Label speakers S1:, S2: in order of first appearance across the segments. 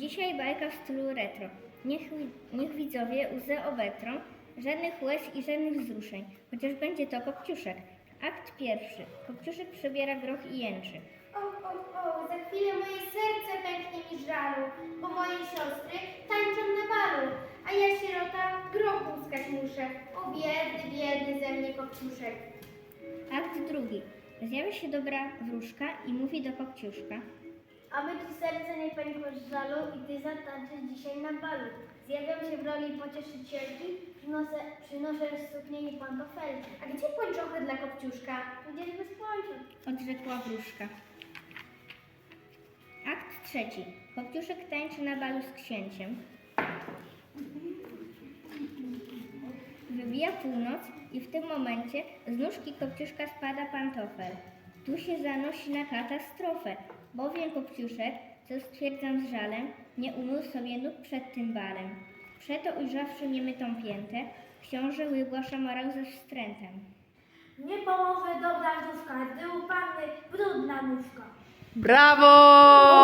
S1: Dzisiaj bajka w stylu retro. Niech, niech widzowie łzę obetrą, żadnych łez i żadnych wzruszeń, chociaż będzie to Kopciuszek. Akt pierwszy. Kopciuszek przebiera groch i jęczy.
S2: O, o, o, za chwilę moje serce pęknie mi z żalu, bo moje siostry tańczą na balu, a ja sierota groch łuskać muszę. O biedny, biedny ze mnie kopciuszek.
S1: Akt drugi. Zjawia się dobra wróżka i mówi do Kopciuszka.
S2: Serce nie pękło z żalu i ty zatańczysz dzisiaj na balu. Zjawiam się w roli pocieszycielki, przynoszę, przynoszę suknię i pantofelki. A gdzie pończochy dla kopciuszka? Gdzieś bez pończów.
S1: Odrzekła wróżka. Akt trzeci. Kopciuszek tańczy na balu z księciem. Wybija północ i w tym momencie z nóżki Kopciuszka spada pantofel. Tu się zanosi na katastrofę, bowiem Kopciuszek, co stwierdzam z żalem, nie umył sobie nóg przed tym balem. Przeto ujrzawszy niemytą piętę, książę wygłasza morał ze wstrętem.
S2: Nie pomoże dobra nóżka, gdy u panny brudna nóżka.
S3: Brawo!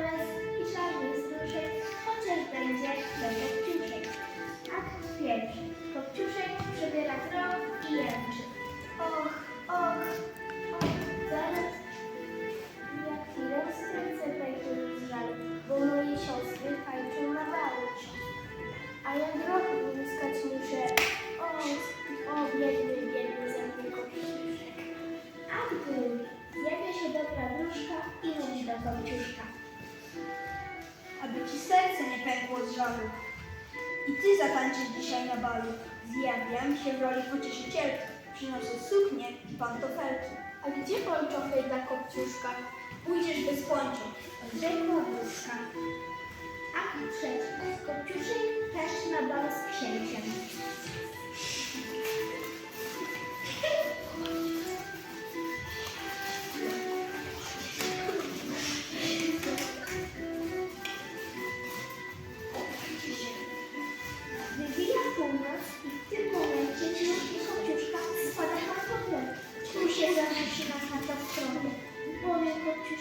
S2: Łez i żadnych wzruszeń, chociaż będzie to kopciuszek. Akt pierwszy. Kopciuszek przebiera krok i jęczy. Och, och, och, zaraz ja chwilę pękło mi z żalu, bo moje siostry tańczą na balu. A ja grochu uzyskać muszę. O, o biedny, biedny ze mnie kopciuszek. A drugi. Zjawia się dobra wróżka i mówi do kopciuszka.
S4: Aby ci serce nie pękło z żalu. I ty zatańczysz dzisiaj na balu. Zjawiam się w roli pocieszycielki. Przynoszę suknię i pantofelki.
S2: A gdzie pończochy dla kopciuszka?
S4: Pójdziesz bez pończu.
S2: Rzekła wróżka. A trzeci. Kopciuszek też na bal z księciem.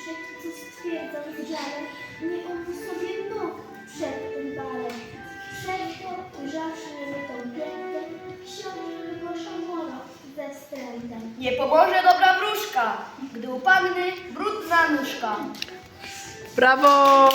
S2: Kopciuszek, co stwierdzał z żalem, nie umył sobie nóg przed tym balem. Przeto, ujrzawszy niemytą piętę, książę wygłaszał morał ze wstrętem.
S4: Nie pomoże dobra wróżka, gdy u panny brudna nóżka.
S3: Brawo!